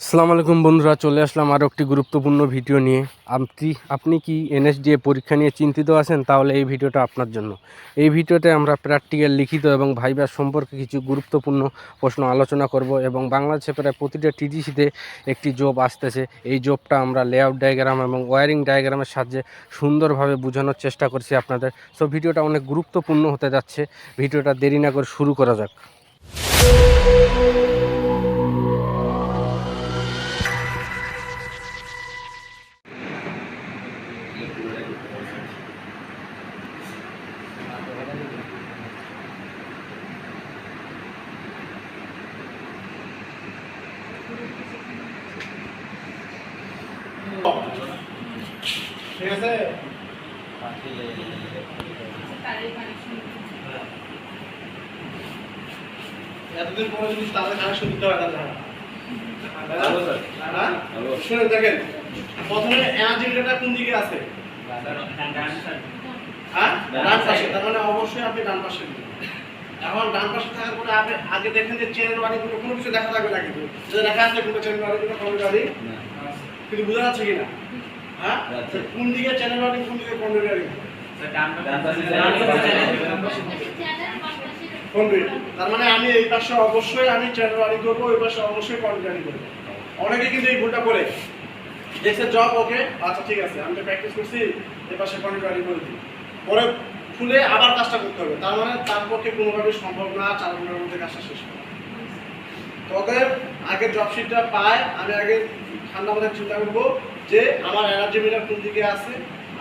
আসসালামু আলাইকুম বন্ধুরা, চলে আসলাম আরও একটি গুরুত্বপূর্ণ ভিডিও নিয়ে। আপনি আপনি কি এনএসডিএ পরীক্ষা নিয়ে চিন্তিত আছেন? তাহলে এই ভিডিওটা আপনার জন্য। এই ভিডিওতে আমরা প্র্যাকটিক্যাল লিখিত এবং ভাইবার সম্পর্কে কিছু গুরুত্বপূর্ণ প্রশ্ন আলোচনা করব এবং বাংলাদেশে প্রায় প্রতিটা টিডিসিতে একটি জব আসতেছে। এই জবটা আমরা লেআউট ডায়াগ্রাম এবং ওয়ারিং ডায়াগ্রামের সাহায্যে সুন্দরভাবে বোঝানোর চেষ্টা করছি আপনাদের। সো ভিডিওটা অনেক গুরুত্বপূর্ণ হতে যাচ্ছে। ভিডিওটা দেরি না করে শুরু করা যাক। ঠিক আছে এতদিন পরে যদি তাদের কানেকশন দিতে হয় তাহলে হ্যাঁ? শুনুন দেখেন প্রথমে এনার্জি কোন দিকে আছে? হ্যাঁ? ডান পাশে তার মানে অবশ্যই আপনি ডান পাশে এখন ডান পাশে থাকার পরে আপনি আগে দেখেন যে চেনের বাড়ি কোনো কিছু দেখা থাকবে না কিন্তু। যদি দেখা যাচ্ছে কোনো চেনের বাড়ি কোনো গাড়ি কিন্তু বোঝা যাচ্ছে কিনা? হ্যাঁ? কোন দিকে চ্যানেল বাড়ি কোন দিকে কোন গাড়ি তার মানে আমি এই পাশে অবশ্যই আমি চ্যানেল রানিং করব ওই পাশে অবশ্যই কন্ট্রিট রানিং করব। অনেকে কিন্তু এই ভুলটা করে। দেখছে জব ওকে আচ্ছা ঠিক আছে, আমি তো প্র্যাকটিস করছি পাশে কন্ট্রিট রানিং করে দিই। পরে খুলে আবার কাজটা করতে হবে। তার মানে তার পক্ষে কোনোভাবে সম্ভব না, চার ঘণ্টার মধ্যে কাজটা শেষ করা তবে আগে জব শিটটা পায়, আমি আগে ঠান্ডা মাথায় চিন্তা করব যে আমার এনার্জি মিটার কোন দিকে আছে,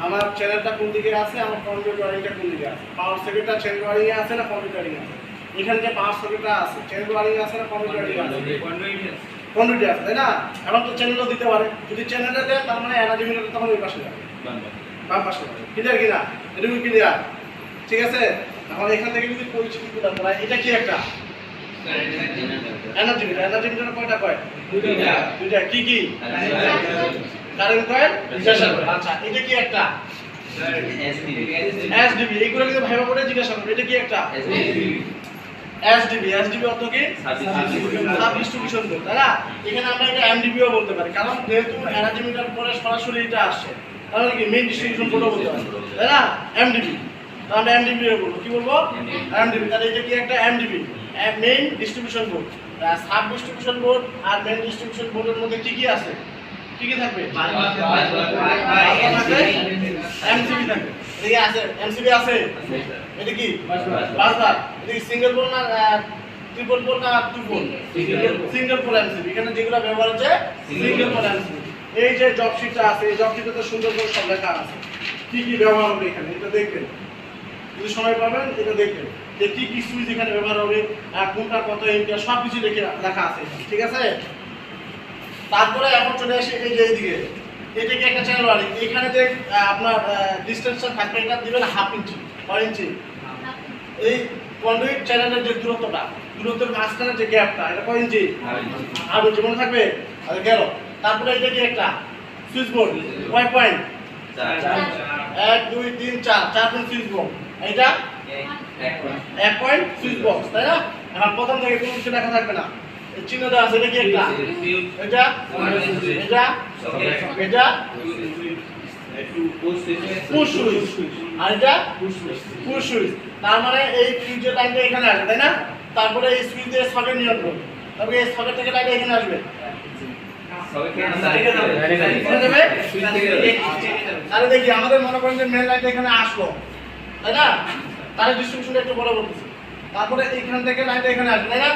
আমার চ্যানেলটা কোন দিকে আছে, আমার কম্পিউটার ওয়ারিংটা কোন দিকে আছে। পাওয়ার সার্কিটটা চ্যানেল ওয়ারিং আছে না কম্পিউটার ওয়ারিং আছে? এখানে যে পাওয়ার সার্কিটটা আছে চ্যানেল ওয়ারিং আছে না কম্পিউটার ওয়ারিং আছে? কন্ডুইট আছে তাই না? এখন তো চ্যানেলও দিতে পারে। যদি চ্যানেলটা দেয় তার মানে এনার্জি মিটার তখন ওই পাশে যাবে। বাম পাশে যাবে। ক্লিয়ার কিনা? এটুকু ক্লিয়ার ঠিক আছে? এখন এখান থেকে যদি পরিচিতি দিলাম এটা কি একটা? এনার্জি মিটার এনার্জি মিটার কয়টা কয় দুইটা। কি কি? Current coil? Pressure coil. আচ্ছা এটা কি একটা? এসডিবি এইগুলো কিন্তু ভাইবা করে জিজ্ঞাসা করবে এটা কি একটা? এসডিবি এসডিবি অর্থ কি? সাব ডিস্ট্রিবিউশন বোর্ড তাই না? এখানে আমরা এটা এমডিবিও বলতে পারি কারণ যেহেতু এনার্জি মিটার পরে সরাসরি এটা আসছে তাহলে কি মেইন ডিস্ট্রিবিউশন বোর্ডও বলতে পারি তাই না? এমডিবি তাহলে আমরা এমডিবি বলব কি বলব? এমডিবি তাহলে এটা কি একটা MDB main distribution board sub distribution board আর মেইন ডিস্ট্রিবিউশন বোর্ডের মধ্যে কি কি আছে? কি কি থাকবে? এমসিবি থাকবে এটা কি আছে? এমসিবি আছে? এটা কি? এটা কি সিঙ্গেল পোল না ট্রিপল পোল না two pole single pole MCB এখানে যেগুলো ব্যবহার হচ্ছে সিঙ্গেল পোল এমসিবি এই যে জব শিটটা আছে এই জব শিটে তো সুন্দর করে সব লেখা আছে। কি কি ব্যবহার হবে এখানে? এটা দেখবেন। যদি সময় পাবেন এটা দেখবেন। যে কি কি সুইচ এখানে ব্যবহার হবে আর কোনটা কত এমপিয়ার সব কিছু লিখে লেখা আছে ঠিক আছে? তারপরে এখন চলে আসি এই যে এইদিকে। এটা কি একটা চ্যানেল ওয়ারিং এখানে যে আহ, আপনার ডিস্টেন্সটা থাকবে এটা দিবেন হাফ ইঞ্চি ওয়ান ইঞ্চি এই কন্ডুইট চ্যানেলের যে দূরত্বটা দূরত্বের মাঝখানে যে গ্যাপটা এটা কয় ইঞ্চি আর ইঞ্চি মনে থাকবে? আচ্ছা গেল। তারপরে এটা কি একটা? সুইচ বোর্ড কয় পয়েন্ট এক দুই তিন চার। চার পয়েন্ট সুইচ বোর্ড এইটা? এক পয়েন্ট সুইচ বক্স তাই না? এখন প্রথম থেকে কোনো কিছু দেখা থাকবে না। চিহ্নটা আছে এটা কি একটা? এটা? এটা? এটা? পুশ সুইচ আর এটা? পুশ সুইচ তার মানে এই ফিউজের লাইনটা এখানে আসবে তাই না? তারপরে এই সুইচ দিয়ে সকেট নিয়ন্ত্রণ তারপরে এই সকেট থেকে লাইনটা এখানে আসবে। এখানে? তাহলে দেখি আমাদের মনে করেন যে মেন লাইনটা এখানে আসলো তাই না? তাহলে ডিস্ট্রিবিউশনটা একটু বড় করতেছি। তারপরে এইখান থেকে লাইনটা এখানে আসবে তাই না?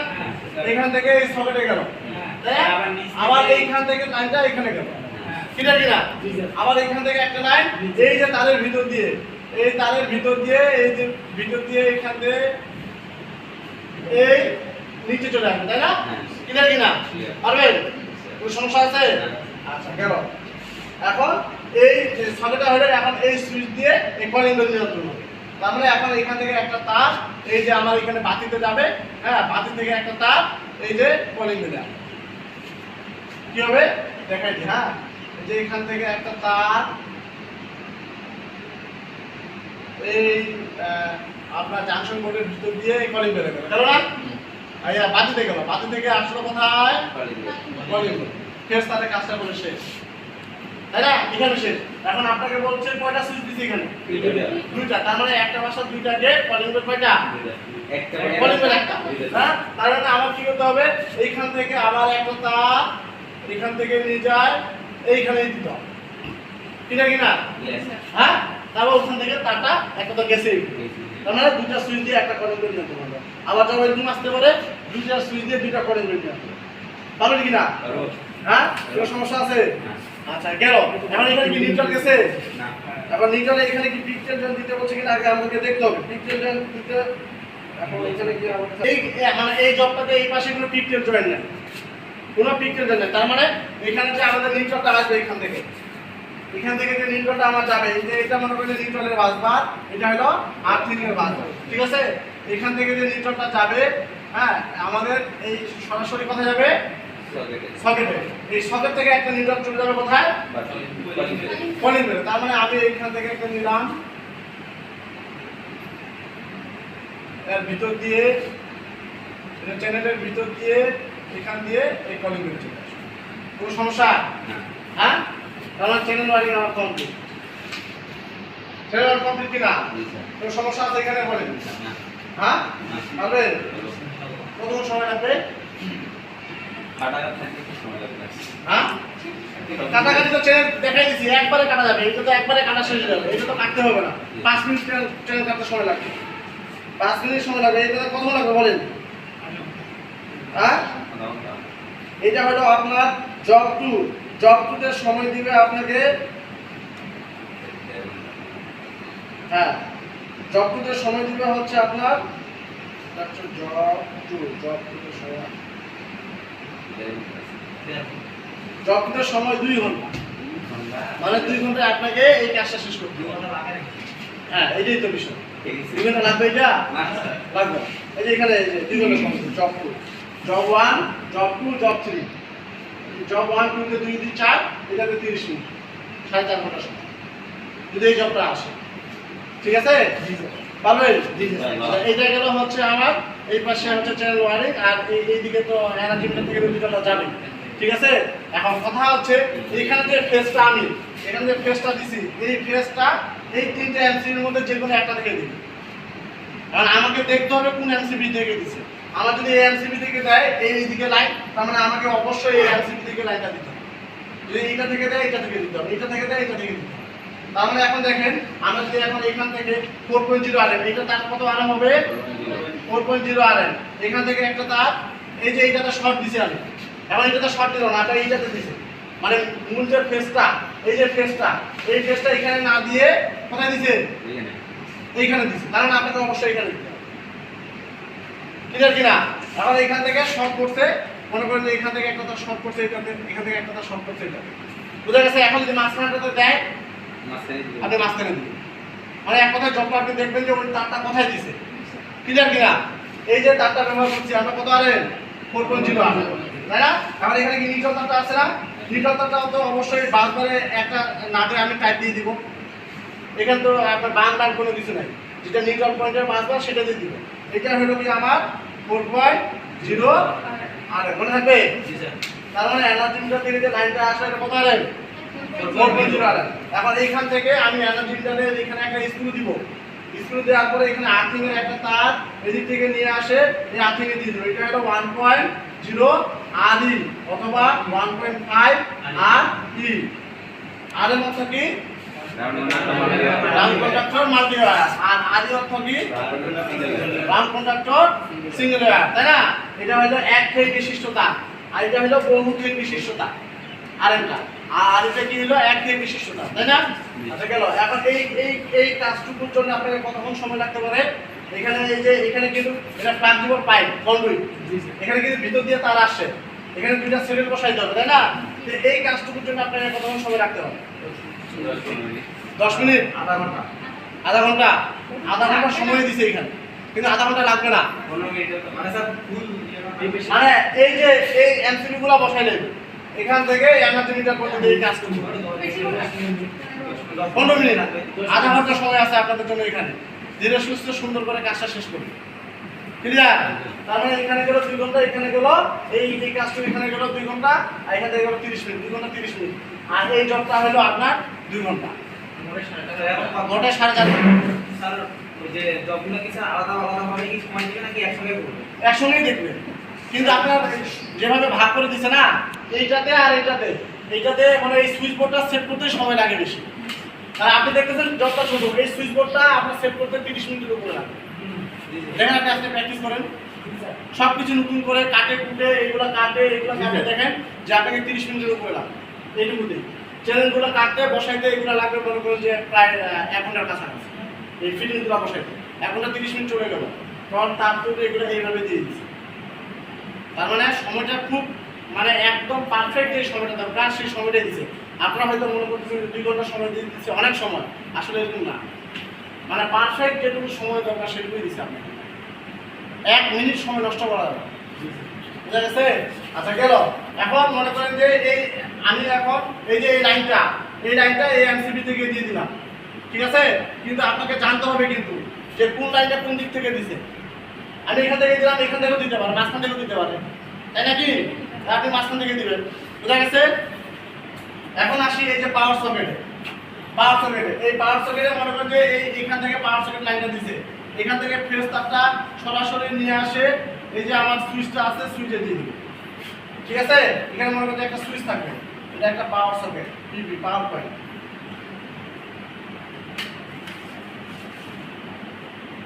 এখান থেকে এই সকেটে গেল। তাই আবার এইখান থেকে লাইনটা এখানে গেল। কিনা কিনা? আবার এখান থেকে একটা লাইন এই যে তাদের ভিতর দিয়ে। এই তারের ভিতর দিয়ে এই যে ভিতর দিয়ে এখান দিয়ে এই নিচে চলে আসবে তাই না? কিনা? কিনা পারবেন? কোনো সমস্যা আছে? আচ্ছা গেল। এখন এই সকেটটা হলে এখন এই সুইচ দিয়ে এই কলিং বেল নিয়ন্ত্রণ হবে তার মানে এখন এখান থেকে একটা তার এই যে আমার এখানে বাতিতে যাবে হ্যাঁ বাতি থেকে একটা তার এই যে কলিং বেল কি হবে? দেখাই হ্যাঁ। এই যে এখান থেকে একটা তার এই আপনার জাংশন বোর্ডের ভিতর দিয়ে এই কলিং বেল গেল। গেল না আইয়া থেকে গেল। বাতি থেকে আসলো কোথায়? কলিং ফেস তাহলে কাজটা করে শেষ। তাই না এখানে শেষ। এখন আপনাকে বলছে কয়টা সুইচ দিছি এখানে? দুইটা। তার মানে একটা বাসার দুইটা গেট কলিং বেল কয়টা? কলিং বেল একটা। হ্যাঁ? তার মানে আমার কি করতে হবে? এইখান থেকে আবার একটা তার এখান থেকে নিয়ে যায় এইখানে দিতে হবে। কিনা? কিনা হ্যাঁ? তারপর ওখান থেকে তারটা একটা তো গেছে তার মানে দুইটা সুইচ দিয়ে একটা কলিং বেল নিতে পারবে। আবার যখন এরকম আসতে পারে দুইটা সুইচ দিয়ে দুইটা কলিং বেল নিতে হবে পারবেন কিনা হ্যাঁ? কোনো সমস্যা আছে? আচ্ছা গেল। এখন এখানে কি নিউট্রাল গেছে? এখন নিউট্রালে এখানে কি পিকচার জয়েন দিতে বলছে কিনা আগে আমাকে দেখতে হবে। পিকচার জয়েন দিতে এখন এখানে কি এই মানে এই জবটাতে এই পাশে কোনো পিকচার জয়েন নেই। কোনো পিকচার জয়েন নেই। তার মানে এখানে যে আমাদের নিউট্রালটা আসবে এখান থেকে। এখান থেকে যে নিউট্রালটা আমার যাবে এই যে এটা মনে করেন নিউট্রালের বাসবার এটা হলো আর্থিং এর বাসবার। ঠিক আছে? এখান থেকে যে নিউট্রালটা যাবে হ্যাঁ আমাদের এই সরাসরি কথা যাবে? সকেটে এই সকেট থেকে একটা নিউট্রাল চলে যাবে কোথায়? কলিং বেল তার মানে আমি এখান থেকে একটা নিলাম। এর ভিতর দিয়ে চ্যানেলের ভিতর দিয়ে এখান দিয়ে এই কলিং বেল চলে আসবে। কোনো সমস্যা? হ্যাঁ? আমার চ্যানেল ওয়ারিং আমার কমপ্লিট। চ্যানেল ওয়ারিং কমপ্লিট কিনা? কোনো সমস্যা আছে এখানে বলেন। হ্যাঁ? পারবে কত সময় লাগবে? হ্যাঁ? কাটাকাটি তো দেখাই একবারে কাটা যাবে এটা তো একবারে কাটা শেষ হয়ে যাবে এটা তো কাটতে হবে না। পাঁচ মিনিট কাটতে সময় লাগবে। পাঁচ মিনিট সময় লাগবে এটা কত লাগবে বলেন? হ্যাঁ? এটা হলো আপনার জব টু টুতে সময় দিবে আপনাকে হ্যাঁ টুতে সময় দিবে হচ্ছে আপনার টুতে সময় দুই ঘণ্টা। মানে দুই ঘন্টায় আপনাকে এই কাজটা শেষ করতে হবে। হ্যাঁ এটাই তো বিষয়। দুই ঘণ্টা লাগবে এটা? লাগবে। এই যে এখানে দুই ঘণ্টা সময় job two job one job two job three job one টুতে দুই দুই চার এটাতে তিরিশ মিনিট সাড়ে চার ঘণ্টা সময়। যদি এই জবটা আসে। ঠিক আছে? পারবেন এটা গেল হচ্ছে আমার এই পাশে হচ্ছে চ্যানেল ওয়ারিং আর এই এইদিকে তো এনার্জি থেকে দুটোটা যাবে ঠিক আছে? এখন কথা হচ্ছে এখানে যে ফেসটা আমি এখানে যে ফেসটা দিছি এই ফেসটা এই তিনটে এমসিবির মধ্যে যে কোনো একটা থেকে দিবি। কারণ আমাকে দেখতে হবে কোন এমসিবি থেকে দিছে। আমার যদি এমসিবি থেকে দেয় এই দিকে লাইন তার মানে আমাকে অবশ্যই এই এমসিবি থেকে লাইনটা দিতে হবে। যদি এইটা থেকে দেয় এটা থেকে দিতে হবে। এটা থেকে দেয় এটা থেকে দিতে হবে। তার মানে এখন দেখেন আমরা যদি এখন এখান থেকে four point zero R M এটা তার কত আর এম হবে? Four point zero R M এখান থেকে একটা তার এই যে এইটাতে শর্ট দিছে আমি। এখন এটাতে শর্ট দিল না এটা এইটাতে দিছে। মানে মূল যে ফেসটা এই যে ফেসটা এই ফেসটা এখানে না দিয়ে কোথায় দিছে? এইখানে। দিছে। তার মানে আপনাকে অবশ্যই এখানে দিতে ক্লিয়ার কিনা? এখন এখান থেকে শর্ট করছে মনে করেন যে এখান থেকে একটা শর্ট করছে এটাতে এখান থেকে একটা শর্ট করছে এটা বুঝা গেছে? এখন যদি মাঝখানটাতে দেয় আপনি মাঝখানে দিবেন। মানে এক কথায় যখন আপনি দেখবেন যে ওই তারটা কোথায় দিছে ক্লিয়ার কিনা? এই যে তারটা ব্যবহার করছি আমরা কত আরেন ফোর পয়েন্ট জিরো আর তাই না? আমার এখানে কি নিটল তারটা আছে না? নিটল তারটা তো অবশ্যই বাসবারে একটা নাটে আমি টাইপ দিয়ে দিব। এখানে তো আপনার বান বান কোনো কিছু নাই। যেটা নিউট্রাল পয়েন্টের বাসবার সেটা দিয়ে দিব। এটা হলো কি আমার? ফোর পয়েন্ট জিরো আর মনে থাকবে? তার মানে এনার্জি মিটার থেকে যে লাইনটা আসে এটা কত আরেন ফোর পয়েন্ট জিরো আরেন এখন এইখান থেকে আমি এনার্জি মিটারের এখানে একটা স্ক্রু দিব। স্ক্রু দেওয়ার পরে এখানে আর্থিং এর একটা তার এদিক থেকে নিয়ে আসে এই আর্থিং এ দিয়ে দেবো। এটা হলো one point zero R E অথবা one point five R E আর এর অর্থ কি? রাউন্ড কন্ডাক্টর মাল্টি আর আর এর অর্থ কি? রাউন্ড কন্ডাক্টর সিঙ্গেল তাই না? এটা হলো এক ফেজ বিশিষ্ট তার আর এটা হলো বহু ফেজ বিশিষ্ট তার আরেকটা আর এটা কি হলো? এক ফেজ বিশিষ্ট তার তাই না? আচ্ছা গেল। এখন এই এই এই কাজটুকুর জন্য আপনাকে কতক্ষণ সময় লাগতে পারে? এখানে এই যে এখানে কিন্তু এটা ট্রান্সফার পাইপ কন্ডুইট এখানে কিন্তু ভিতর দিয়ে তার আসছে। এখানে দুইটা সিরিয়াল বসাইতে হবে তাই না? এই কাজটুকুর জন্য আপনাকে কতক্ষণ সময় রাখতে হবে? দশ মিনিট? আধা ঘণ্টা। আধা ঘণ্টা? আধা ঘণ্টা সময় দিছে এখানে। কিন্তু আধা ঘণ্টা লাগবে না। মানে এই যে এই এমসিবি গুলো বসাইলেন এখান থেকে এনার্জি মিটার পর্যন্ত এই কাজ পনেরো মিনিট আধা ঘণ্টা সময় আছে আপনাদের জন্য এখানে। ধীরে সুস্থ সুন্দর করে কাজটা শেষ করুন। ক্লিয়ার তার মানে এখানে গেলো দুই ঘণ্টা এখানে গেলো এই এই কাজটা এখানে গেলো দুই ঘণ্টা আর এখানে গেলো তিরিশ মিনিট দুই ঘণ্টা তিরিশ মিনিট। আর এই জবটা হলো আপনার দুই ঘণ্টা। ঘন্টায় সাড়ে চার ঘণ্টা। ওই যে আলাদা আলাদা ভাবে কি সময় নাকি একসঙ্গে করবে? একসঙ্গেই দেখবেন কিন্তু আপনার যেভাবে ভাগ করে দিচ্ছে না এইটাতে আর এইটাতে এইটাতে মানে এই সুইচ বোর্ডটা সেট করতে সময় লাগে বেশি। আর আপনি দেখতেছেন যতটা ছোট এই সুইচ বোর্ডটা আপনার সেট করতে তিরিশ মিনিটের উপরে লাগে। দেখেন আপনি আজকে প্র্যাকটিস করেন। সব কিছু নতুন করে কাটে কুটে এগুলো কাটে এগুলো কাটে দেখেন যে আপনাকে তিরিশ মিনিটের উপরে লাগবে এইটুকুতেই। চ্যানেলগুলো কাটতে, বসাইতে, এগুলো লাগবে মনে করুন যে প্রায় এক ঘণ্টার কাছাকাছি। এই ফিটিংগুলো বসাইতে। এক ঘণ্টা তিরিশ মিনিট চলে গেল। তখন তারপরে এগুলো এইভাবে দিয়ে দিচ্ছে। তার মানে সময়টা খুব মানে একদম পারফেক্ট যে সময়টা দরকার, সেই সময়টাই দিচ্ছে। আপনারা হয়তো মনে করতেছেন দুই ঘণ্টা সময় দিয়ে দিচ্ছে, অনেক সময়। আসলে এরকম না। মানে পারফেক্ট যেটুকু সময় দরকার, সেটুকুই দিচ্ছে আপনাকে। এক মিনিট সময় নষ্ট করা যাবে। বুঝা আচ্ছা গেল। এখন মনে করেন যে এই আমি এখন এই যে এই লাইনটা এই লাইনটা এই এমসিবি থেকে দিয়ে দিলাম। ঠিক আছে? কিন্তু আপনাকে জানতে হবে কিন্তু যে কোন লাইনটা কোন দিক থেকে দিছে। আমি এখান থেকে দিলাম, এখান থেকেও দিতে পারেন মাঝখান থেকেও দিতে পারেন তাই নাকি? আপনি মাঝখান থেকে দিবেন। বুঝা গেছে? এখন আসি এই যে পাওয়ার সকেটে পাওয়ার সকেটে এই পাওয়ার সকেটে মনে করেন যে এই এখান থেকে পাওয়ার সকেট লাইনটা দিছে। এখান থেকে ফেস তারটা সরাসরি নিয়ে আসে এই যে আমার সুইচটা আছে সুইচে দিয়ে দিবে। ঠিক আছে? এখানে মনে করেন যে একটা সুইচ থাকবে। এটা একটা পাওয়ার সকেট পিপি পাওয়ার পয়েন্ট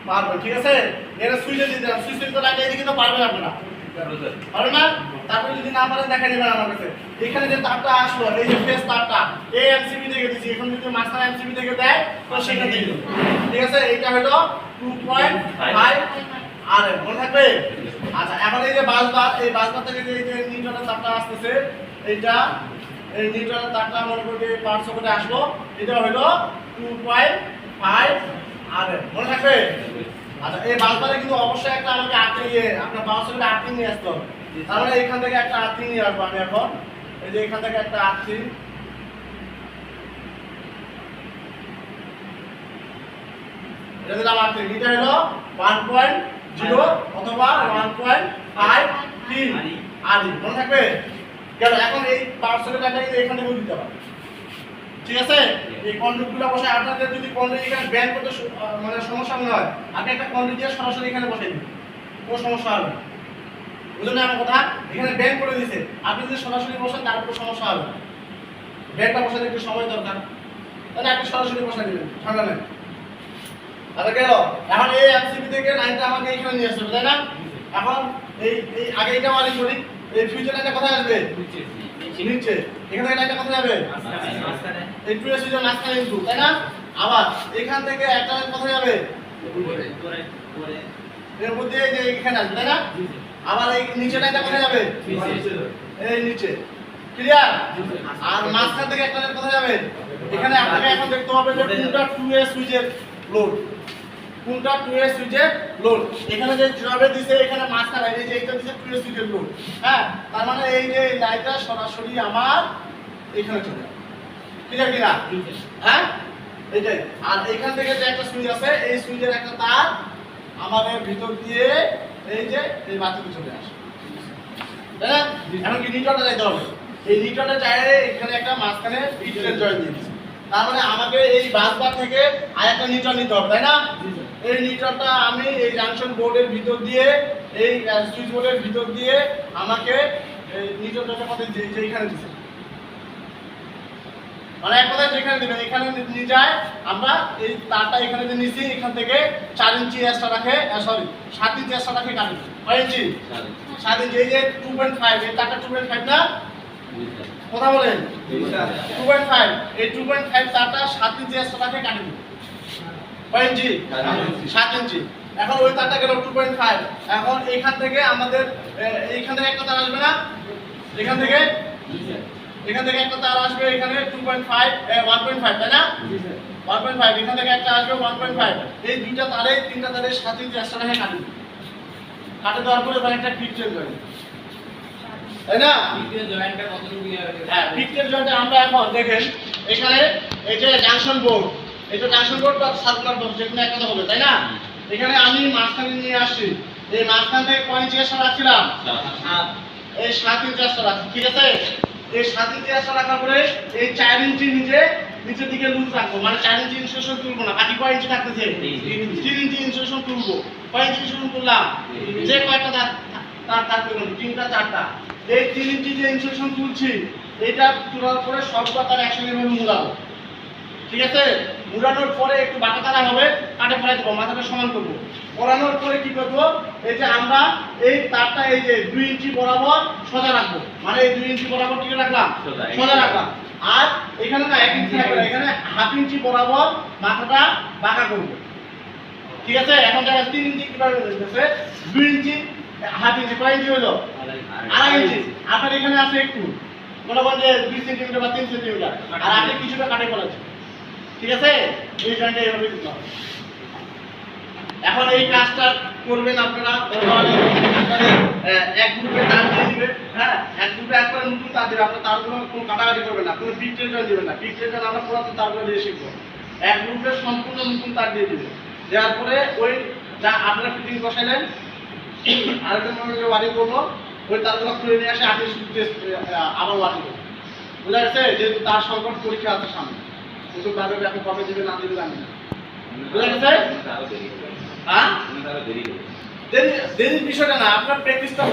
পারবেন ঠিক আছে? এটা সুইচে দিয়ে দিলাম। সুইচে তো লাগিয়ে দিকে তো পারবেন আপনারা পারবেন না? তারপরে যদি না পারেন দেখা নেবেন আমার কাছে। এখানে যে তারটা আসলো এই যে ফেস তারটা এই এমসিবি থেকে দিচ্ছি এখন যদি মাস্টার এমসিবি থেকে দেয় তো থেকে দেবো। ঠিক আছে? এইটা হলো টু পয়েন্ট ফাইভ আর, মনে থাকবে? আচ্ছা এখন এই যে বাসবার এই বাসবার থেকে যে এই নিউটনের তারটা আসতেছে, এইটা, এই নিউটনের তারটা মনে করি পাঁচশো করে আসলো, এটা হলো টু পয়েন্ট ফাইভ আর মনে থাকবে? আচ্ছা এই বাসবারে কিন্তু অবশ্যই একটা আমাকে আর্থিং ইয়ে আপনার বাউন্স করে আর্থিং নিয়ে আসতে মানে এখান থেকে একটা আর্থিং নিয়ে আসব আমি এখন। এই যে এখান থেকে একটা আর্থিং। এটা দিলাম আর্থিং, এটা হলো ওয়ান পয়েন্ট জিরো অথবা ওয়ান পয়েন্ট ফাইভ তিন আদি মনে থাকবে? গেল এখন এই কিন্তু এখান থেকে দিতে পারবে ঠিক আছে? এই কন্ডুক্টগুলো বসে আপনাদের যদি কন্ডুক্ট এখানে ব্যান করতে মানে সমস্যা মনে হয় আপনি একটা কন্ডুক্ট দিয়ে সরাসরি এখানে বসে দিন। কোনো সমস্যা হবে না। বুঝলেন আমার কথা? এখানে ব্যান করে দিছে আপনি যদি সরাসরি বসেন তার কোনো সমস্যা হবে না। ব্যানটা বসাতে একটু সময় দরকার। তাহলে আপনি সরাসরি বসে দিবেন। ঠান্ডা নেই। আচ্ছা গেল। এখন এই এমসিবি থেকে লাইনটা আমাকে এখানে নিয়ে আসতে তাই না? এখন এই এই আগে এটা মারি করি এই ফিউচার লাইনটা কোথায় আসবে? নিচে। এখান থেকে লাইনটা কোথায় যাবে? এই টু এসে তাই না? আবার এখান থেকে একটা লাইন কোথায় যাবে? এর মধ্যে যে এখানে আসবে তাই না? আবার এই নিচে লাইনটা কোথায় যাবে? এই নিচে। ক্লিয়ার আর মাঝখান থেকে একটা লাইন কোথায় যাবে? এখানে আপনাকে এখন দেখতে হবে যে টু এ সুইচের লোড কোনটা টু এ সুইচের লোড এখানে যে জবে দিছে, এখানে মাঝখানে এই যে এইটা দিছে টু এ সুইচের লোড হ্যাঁ তার মানে এই যে লাইনটা সরাসরি আমার এখানে চলে ক্লিয়ার কিনা? হ্যাঁ? এইটাই। আর এখান থেকে যে একটা সুইচ আছে, এই সুইচের একটা তার আমাদের ভিতর দিয়ে এই যে এই বাতিতে চলে আসে। না? এখন কি নিউটনটা যাইতে হবে? এই নিউটনটা চাই এখানে একটা মাঝখানে বিটের জয়েন দিয়ে তার মানে আমাকে এই বাসবার থেকে আর একটা নিউটন নিতে হবে, তাই না? এই নিউটনটা আমি এই জাংশন বোর্ডের ভিতর দিয়ে এই সুইচ বোর্ডের ভিতর দিয়ে আমাকে এই দিচ্ছে মানে এক কথায় যেখানে দিবেন এখানে নিয়ে যায় আমরা এই তারটা এখানে যে নিছি এখান থেকে চার ইঞ্চি এক্সট্রা রাখে সরি সাত ইঞ্চি এক্সট্রা রাখে কাটি কয় ইঞ্চি? সাত ইঞ্চি। এই যে টু পয়েন্ট ফাইভ এই তারটা টু পয়েন্ট ফাইভ না? কথা বলেন। টু পয়েন্ট ফাইভ এই টু পয়েন্ট ফাইভ তারটা সাত ইঞ্চি এক্সট্রা রাখে কাটি কয় ইঞ্চি? সাত ইঞ্চি। এখন ওই তারটা গেল টু পয়েন্ট ফাইভ এখন এখান থেকে আমাদের এইখান থেকে একটা তার আসবে না? এখান থেকে? এখান থেকে একটা তার আসবে এখানে two point five one point five তাই না? ওয়ান পয়েন্ট ফাইভ এখান থেকে একটা আসবে ওয়ান পয়েন্ট ফাইভ এই দুইটা তারে তিনটা তারে সাত ইঞ্চি একশো টাকা কাটে। কাটে দেওয়ার পরে এবার একটা ক্লিক চেঞ্জ হয় তাই না? হ্যাঁ পিকচার জয়েন্টে আমরা এখন দেখেন এখানে এই যে জাংশন বোর্ড এই যে জাংশন বোর্ড বা সার্কুলার যেকোনো একটা হবে তাই না? এখানে আমি মাঝখানে নিয়ে আসছি। এই মাঝখান থেকে কয় ইঞ্চি এক্সট্রা রাখছিলাম। এই সাত ইঞ্চি এক্সট্রা রাখছি ঠিক আছে? এই সাত ইঞ্চি রাখার পরে এই চার ইঞ্চি নিচে নিচের দিকে লুজ রাখব। মানে চার ইঞ্চি ইনসুলেশন তুলবো না বাকি কয় ইঞ্চি থাকতেছে? তিন ইঞ্চি। ইনসুলেশন তুলবো। কয় ইঞ্চি ইনসুলেশন তুললাম? যে কয়টা তার থাকবে তিনটা চারটা। এই তিন ইঞ্চি যে ইনসুলেশন তুলছি এটা তোলার পরে সবটা তার একসঙ্গে মুড়াবো। ঠিক আছে? মুড়ানোর পরে একটু বাঁকা তারা হবে কাটে ফেলাই দেবো মাথাটা সমান করব। করানোর পরে কি করব? এই যে আমরা এই তারটা এই যে দুই ইঞ্চি বরাবর সোজা রাখব। মানে এই দুই ইঞ্চি বরাবর কি রাখলাম? সোজা, রাখলাম। আর এখানে না এক ইঞ্চি থাকবে এখানে হাফ ইঞ্চি বরাবর মাথাটা বাঁকা করব। ঠিক আছে? এখন দেখা তিন ইঞ্চি কীভাবে দুই ইঞ্চি হাফ ইঞ্চি কয় ইঞ্চি হলো? আড়াই ইঞ্চি। আপনার এখানে আছে একটু। মনে করেন যে দুই সেন্টিমিটার বা তিন সেন্টিমিটার। আর আপনি কিছুটা কাটে ফেলেছেন। ঠিক আছে? এই জয়েন্টটা এভাবে দিতে হবে। এখন এই কাজটা করবেন আপনারা। এক গ্রুপে তার দিয়ে দিবে হ্যাঁ? এক গ্রুপে একবারে নতুন তার দিবে আপনার তারগুলো কোনো কাটাকাটি করবেন না। কোনো পিক টেনশন দিবেন না। পিক টেনশন আমরা পুরাতন তারগুলো দিয়ে শিখব। এক গ্রুপে সম্পূর্ণ নতুন তার দিয়ে দিবে দেওয়ার পরে ওই যা আপনারা ফিটিং বসাইলেন আরেকজন মনে যে ওয়ারিং করব। ওই তারগুলো খুলে নিয়ে আসে আপনি আবার ওয়ারিং করব বুঝা গেছে? যেহেতু তার সংকট পরীক্ষা আছে সামনে। কিন্তু তাদের আপনি কবে দেবে না দেবে জানি বুঝা গেছে হ্যাঁ? দেরি দেরির বিষয়টা না আপনার প্র্যাকটিসটা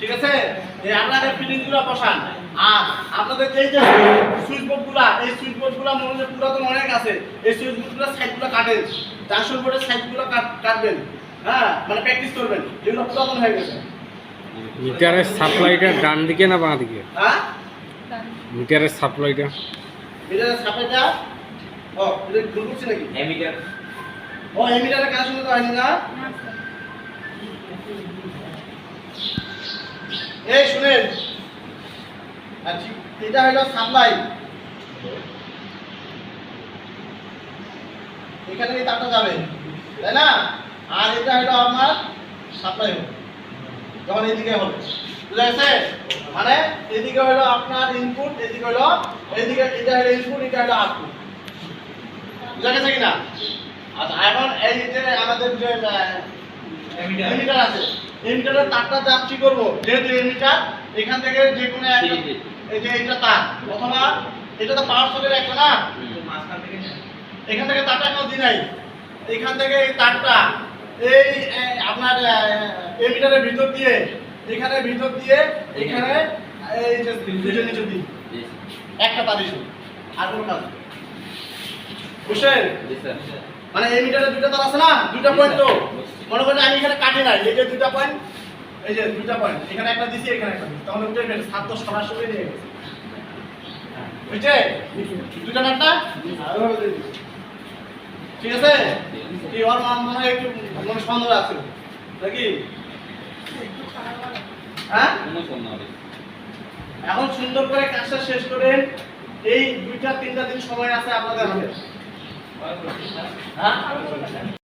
ঠিক আছে? এই আপনাদের বসান। আর আপনাদের এই যে সুইচ বোর্ডগুলা এই সুইচ বোর্ডগুলা মনে পুরাতন অনেক আছে। এই সুইচ বোর্ডগুলা সাইডগুলো কাটেন। বোর্ডের কাটবেন। হ্যাঁ? মানে প্র্যাকটিস করবেন। যেগুলো পুরাতন হয়ে গেছে। মিটারের সাপ্লাইটা ডান দিকে না বাঁ দিকে? হ্যাঁ? মিটারের সাপ্লাইটা এটা সাপেটা ও এটা ভুল করছি নাকি? এমিটার ও এমিটারের কাজ শুনতে হয়নি না? এই শুনেন। আচ্ছা এটা হলো সাপ্লাই। এখানে এই তারটা যাবে তাই না? আর এটা হলো আমার সাপ্লাই হবে যখন এদিকে হবে। বুঝা গেছে মানে এদিকে হলো আপনার ইনপুট এদিকে হলো এদিকে এটা হলো ইনপুট এটা হলো আউটপুট বুঝা গেছে কিনা? আচ্ছা এখন এই যে আমাদের যে এমিটার আছে এমিটারের তারটা যাচ্ছি করব? যেহেতু এমিটার এখান থেকে যে কোনো এই যে এটা তার অথবা এটা তো পাওয়ার সোর্সের একটা না? মাঝখান থেকে এখান থেকে তারটা কেউ দিই নাই। এখান থেকে এই তারটা এই আপনার এমিটারের ভিতর দিয়ে এখানে ভিতর দিয়ে এখানে এই যে দুটো নিচে দিই একটা তার ইস্যু আর কোনো কাজ। বুঝছেন মানে এই মিটারে দুটো তার আছে না? দুটো পয়েন্ট তো। মনে করেন আমি এখানে কাটি নাই। এই যে দুটো পয়েন্ট এই যে দুটো পয়েন্ট এখানে একটা দিছি এখানে একটা দিছি। তাহলে উঠে গেছে সাত তো সরাসরি নিয়ে গেছে। বুঝছে দুটো নাটটা ঠিক আছে? কি ওর মন মনে হয় একটু মনে সন্দেহ আছে। নাকি? হ্যাঁ? এখন সুন্দর করে কাজটা শেষ করেন। এই দুইটা তিনটা দিন সময় আছে আপনাদের হাতে। হ্যাঁ।